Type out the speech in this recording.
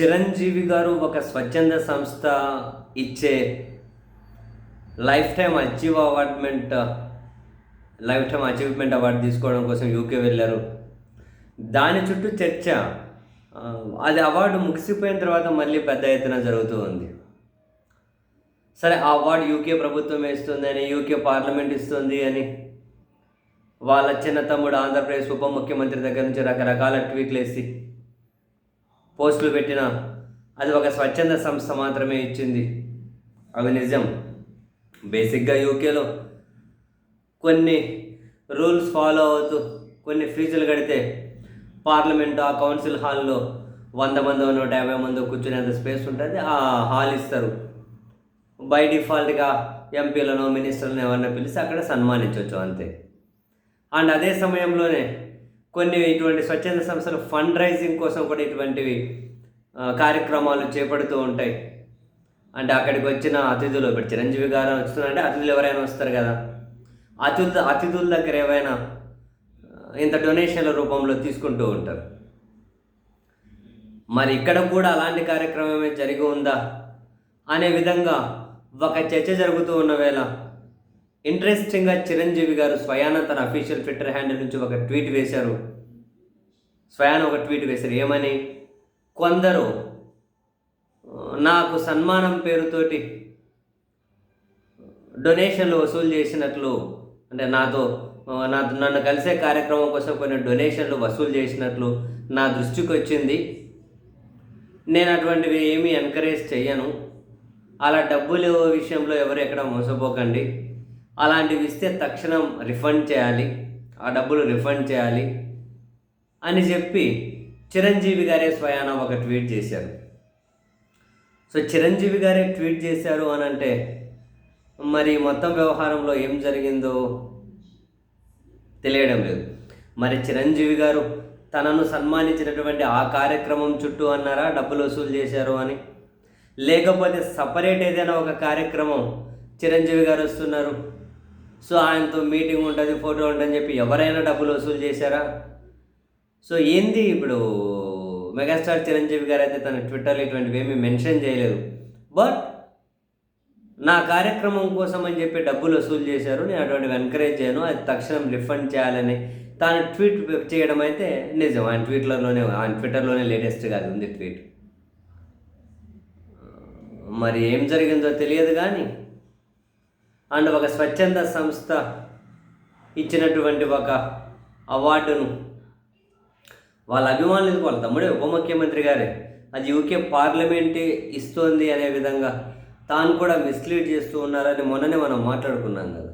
చిరంజీవి గారు ఒక స్వచ్ఛంద సంస్థ ఇచ్చే lifetime achieve awardment lifetime achievement award తీసుకోవడం కోసం యూకే వెళ్ళారు. దాని చుట్టూ చర్చ అది అవార్డు ముగిసిపోయిన తర్వాత మళ్ళీ పెద్ద ఎత్తున జరుగుతూ ఉంది. సరే ఆ అవార్డు యూకే ప్రభుత్వం ఇస్తుంది అని యూకే పార్లమెంట్ ఇస్తుంది అని వాళ్ళ చిన్న తమ్ముడు ఆంధ్రప్రదేశ్ ఉప ముఖ్యమంత్రి దగ్గర నుంచి రకరకాల ట్వీట్లు వేసి పోస్టులు పెట్టిన అది ఒక స్వచ్ఛంద సంస్థ మాత్రమే ఇచ్చింది. అవి నిజం. బేసిక్గా యూకేలో కొన్ని రూల్స్ ఫాలో అవుతూ కొన్ని ఫీజులు కడితే పార్లమెంట్ ఆ కౌన్సిల్ హాల్లో వంద మంది నూట యాభై మంది కూర్చునేంత స్పేస్ ఉంటుంది. ఆ హాల్ ఇస్తారు. బై డిఫాల్ట్గా ఎంపీలను మినిస్టర్లను ఎవరినో పిలిచి అక్కడ సన్మానించవచ్చు అంతే. అండ్ అదే సమయంలోనే కొన్ని ఇటువంటి స్వచ్ఛంద సంస్థలు ఫండ్ రైజింగ్ కోసం కూడా ఇటువంటివి కార్యక్రమాలు చేపడుతూ ఉంటాయి. అంటే అక్కడికి వచ్చిన అతిథులు ఇప్పుడు చిరంజీవి గారు వస్తున్నారంటే అతిథులు ఎవరైనా వస్తారు కదా. అతిథు అతిథుల దగ్గర ఏవైనా ఇంత డొనేషన్ల రూపంలో తీసుకుంటూ ఉంటారు. మరి ఇక్కడ కూడా అలాంటి కార్యక్రమం జరిగి ఉందా? అనే విధంగా ఒక చర్చ జరుగుతూ ఉన్న వేళ ఇంట్రెస్టింగ్గా చిరంజీవి గారు స్వయాన తన అఫీషియల్ ట్విట్టర్ హ్యాండిల్ నుంచి ఒక ట్వీట్ వేశారు. స్వయాన ఒక ట్వీట్ వేశారు. ఏమని? కొందరు నాకు సన్మానం పేరుతోటి డొనేషన్లు వసూలు చేసినట్లు అంటే నాతో నా నన్ను కలిసే కార్యక్రమం కోసం కొన్ని డొనేషన్లు వసూలు చేసినట్లు నా దృష్టికి వచ్చింది. నేను అటువంటివి ఏమీ ఎంకరేజ్ చెయ్యను. అలా డబ్బులు విషయంలో ఎవరు ఎక్కడ మోసపోకండి. అలాంటివి ఇస్తే తక్షణం రిఫండ్ చేయాలి ఆ డబ్బులు రిఫండ్ చేయాలి అని చెప్పి చిరంజీవి గారే స్వయాన ఒక ట్వీట్ చేశారు. సో చిరంజీవి గారే ట్వీట్ చేశారు అని అంటే మరి మొత్తం వ్యవహారంలో ఏం జరిగిందో తెలియడం లేదు. మరి చిరంజీవి గారు తనను సన్మానించినటువంటి ఆ కార్యక్రమం చుట్టూ అన్నారా డబ్బులు వసూలు చేశారు అని? లేకపోతే సపరేట్ ఏదైనా ఒక కార్యక్రమం చిరంజీవి గారు వస్తున్నారు? సో ఆయనతో మీటింగ్ ఉంటుంది ఫోటో ఉంటుందని చెప్పి ఎవరైనా డబ్బులు వసూలు చేశారా? సో ఏంది ఇప్పుడు మెగాస్టార్ చిరంజీవి గారు అయితే తన ట్విట్టర్లో ఇటువంటివి ఏమీ మెన్షన్ చేయలేదు. బట్ నా కార్యక్రమం కోసం అని చెప్పి డబ్బులు వసూలు చేశారు నేను అటువంటివి ఎంకరేజ్ చేయను అది తక్షణం రిఫండ్ చేయాలని తాను ట్వీట్ చేయడం అయితే నిజం. ఆయన ట్వీట్లలోనే ఆయన ట్విట్టర్లోనే లేటెస్ట్గా అది ఉంది ట్వీట్ మరి ఏం జరిగిందో తెలియదు కానీ అండ్ ఒక స్వచ్ఛంద సంస్థ ఇచ్చినటువంటి ఒక అవార్డును వాళ్ళ అభిమానులు వాళ్ళ తమ్ముడే ఉప ముఖ్యమంత్రి గారే. అది యూకే పార్లమెంటే ఇస్తోంది అనే విధంగా తాను కూడా మిస్లీడ్ చేస్తూ ఉన్నారని మొన్ననే మనం మాట్లాడుకున్నాం కదా.